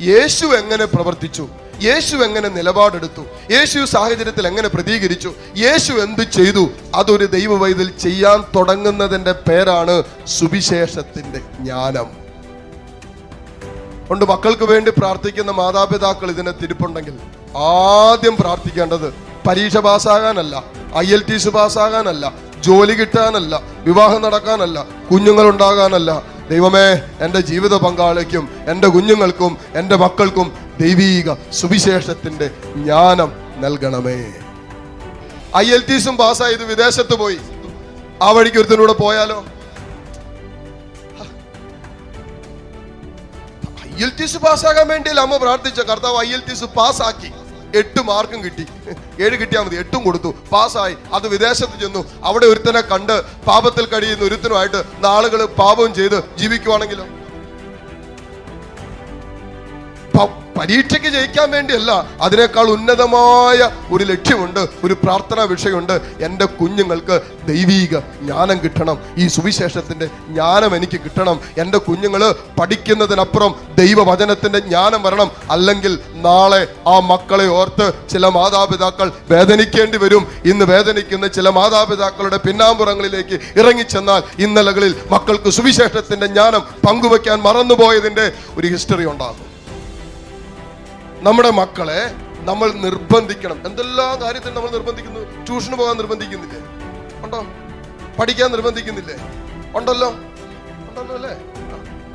യേശു എങ്ങനെ പ്രവർത്തിച്ചു? യേശു എങ്ങനെ നിലപാടെടുത്തു? യേശു സാഹചര്യത്തിൽ എങ്ങനെ പ്രതികരിച്ചു? യേശു എന്ത് ചെയ്തു? അതൊരു ദൈവവൈതിൽ ചെയ്യാൻ തുടങ്ങുന്നതിന്റെ പേരാണ് സുവിശേഷത്തിന്റെ ജ്ഞാനം. കൊണ്ട് മക്കൾക്ക് വേണ്ടി പ്രാർത്ഥിക്കുന്ന മാതാപിതാക്കൾ ഇതിനെ തിരിപ്പുണ്ടെങ്കിൽ ആദ്യം പ്രാർത്ഥിക്കേണ്ടത് പരീക്ഷ പാസ്സാകാനല്ല ഐ എൽ ടി സി പാസ്സാകാനല്ല ജോലി കിട്ടാനല്ല വിവാഹം നടക്കാനല്ല കുഞ്ഞുങ്ങൾ ഉണ്ടാകാനല്ല ദൈവമേ എന്റെ ജീവിത പങ്കാളിക്കും എന്റെ കുഞ്ഞുങ്ങൾക്കും എന്റെ മക്കൾക്കും ദൈവീക സുവിശേഷത്തിന്റെ ജ്ഞാനം നൽകണമേ. ഐ എൽ ടിസും പാസ്സായത് വിദേശത്ത് പോയി. ആ വഴിക്ക് ഒരുത്തിനൂടെ പോയാലോ? ഐ എൽ ടി എസ് പാസ്സാകാൻ വേണ്ടിയില്ല അമ്മ പ്രാർത്ഥിച്ച കർത്താവ് ഐ എൽ ടി എസ് പാസ്സാക്കി. എട്ട് മാർക്കും കിട്ടി. ഏഴ് കിട്ടിയാൽ മതി എട്ടും കൊടുത്തു. പാസ്സായി. അത് വിദേശത്ത് ചെന്നു. അവിടെ ഒരുത്തനെ കണ്ട് പാപത്തിൽ കഴിയുന്ന ഒരുത്തനുമായിട്ട് നാളുകൾ പാപം ചെയ്ത് ജീവിക്കുവാണെങ്കിലോ? പരീക്ഷയ്ക്ക് ജയിക്കാൻ വേണ്ടിയല്ല അതിനേക്കാൾ ഉന്നതമായ ഒരു ലക്ഷ്യമുണ്ട് ഒരു പ്രാർത്ഥനാ വിഷയമുണ്ട്. എന്റെ കുഞ്ഞുങ്ങൾക്ക് ദൈവീക ജ്ഞാനം കിട്ടണം. ഈ സുവിശേഷത്തിന്റെ ജ്ഞാനം എനിക്ക് കിട്ടണം. എന്റെ കുഞ്ഞുങ്ങൾ പഠിക്കുന്നതിനപ്പുറം ദൈവവചനത്തിന്റെ ജ്ഞാനം വരണം. അല്ലെങ്കിൽ നാളെ ആ മക്കളെ ഓർത്ത് ചില മാതാപിതാക്കൾ വേദനിക്കേണ്ടി വരും. ഇന്ന് വേദനിക്കുന്ന ചില മാതാപിതാക്കളുടെ പിന്നാമ്പുറങ്ങളിലേക്ക് ഇറങ്ങിച്ചെന്നാൽ ഇന്നലകളിൽ മക്കൾക്ക് സുവിശേഷത്തിന്റെ ജ്ഞാനം പങ്കുവെക്കാൻ മറന്നുപോയതിന്റെ ഒരു ഹിസ്റ്ററി ഉണ്ടാകും. നമ്മുടെ മക്കളെ നമ്മൾ നിർബന്ധിക്കണം. എന്തെല്ലാം കാര്യത്തിൽ നമ്മൾ നിർബന്ധിക്കുന്നു? ട്യൂഷന് പോകാൻ നിർബന്ധിക്കുന്നില്ലേ? ഉണ്ടോ? പഠിക്കാൻ നിർബന്ധിക്കുന്നില്ലേ? ഉണ്ടല്ലോ? ഉണ്ടല്ലോ അല്ലേ?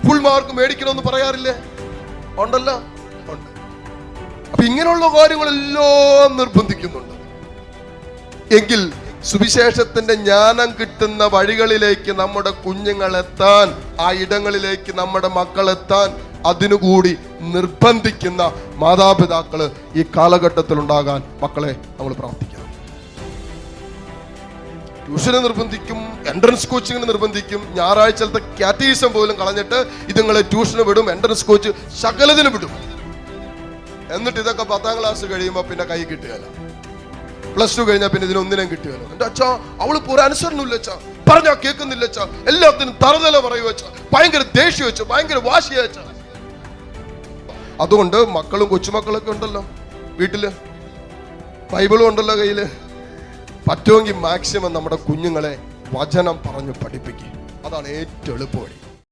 ഫുൾ മാർക്ക് മേടിക്കണമെന്ന് പറയാറില്ലേ? ഉണ്ടല്ലോ? ഉണ്ട്. അപ്പൊ ഇങ്ങനെയുള്ള കാര്യങ്ങളെല്ലാം നിർബന്ധിക്കുന്നുണ്ട്. എങ്കിൽ സുവിശേഷത്തിന്റെ ജ്ഞാനം കിട്ടുന്ന വഴികളിലേക്ക് നമ്മുടെ കുഞ്ഞുങ്ങൾ എത്താൻ ആ ഇടങ്ങളിലേക്ക് നമ്മുടെ മക്കൾ എത്താൻ അതിനുകൂടി നിർബന്ധിക്കുന്ന മാതാപിതാക്കൾ ഈ കാലഘട്ടത്തിൽ ഉണ്ടാകാൻ മക്കളെ നമ്മൾ പ്രാർത്ഥിക്കണം. ട്യൂഷന് നിർബന്ധിക്കും എൻട്രൻസ് കോച്ചിങ്ങിന് നിർബന്ധിക്കും ഞായറാഴ്ചത്തെ കാറ്റീസം പോലും കളഞ്ഞിട്ട് ഇതുങ്ങളെ ട്യൂഷന് വിടും എൻട്രൻസ് കോച്ച് ശകലത്തിന് വിടും. എന്നിട്ട് ഇതൊക്കെ പത്താം ക്ലാസ് കഴിയുമ്പോൾ പിന്നെ കൈ കിട്ടുകയല്ല. പ്ലസ് ടു കഴിഞ്ഞാൽ പിന്നെ ഇതിനൊന്നിനും കിട്ടുകയല്ലോ. എന്റെ അച്ഛാ അവൾ ഒരു അനുസരണമില്ല അച്ഛാ. പറഞ്ഞാ കേൾക്കുന്നില്ല അച്ഛാ. എല്ലാത്തിനും തറുതല പറയുവച്ച ഭയങ്കര ദേഷ്യം വെച്ച ഭയങ്കര വാശിയ അച്ഛാ. അതുകൊണ്ട് മക്കളും കൊച്ചുമക്കളൊക്കെ ഉണ്ടല്ലോ വീട്ടിൽ. ബൈബിളും ഉണ്ടല്ലോ കയ്യിൽ. പറ്റുമെങ്കിൽ മാക്സിമം നമ്മുടെ കുഞ്ഞുങ്ങളെ വചനം പറഞ്ഞു പഠിപ്പിക്കുക അതാണ് ഏറ്റവും എളുപ്പവഴി.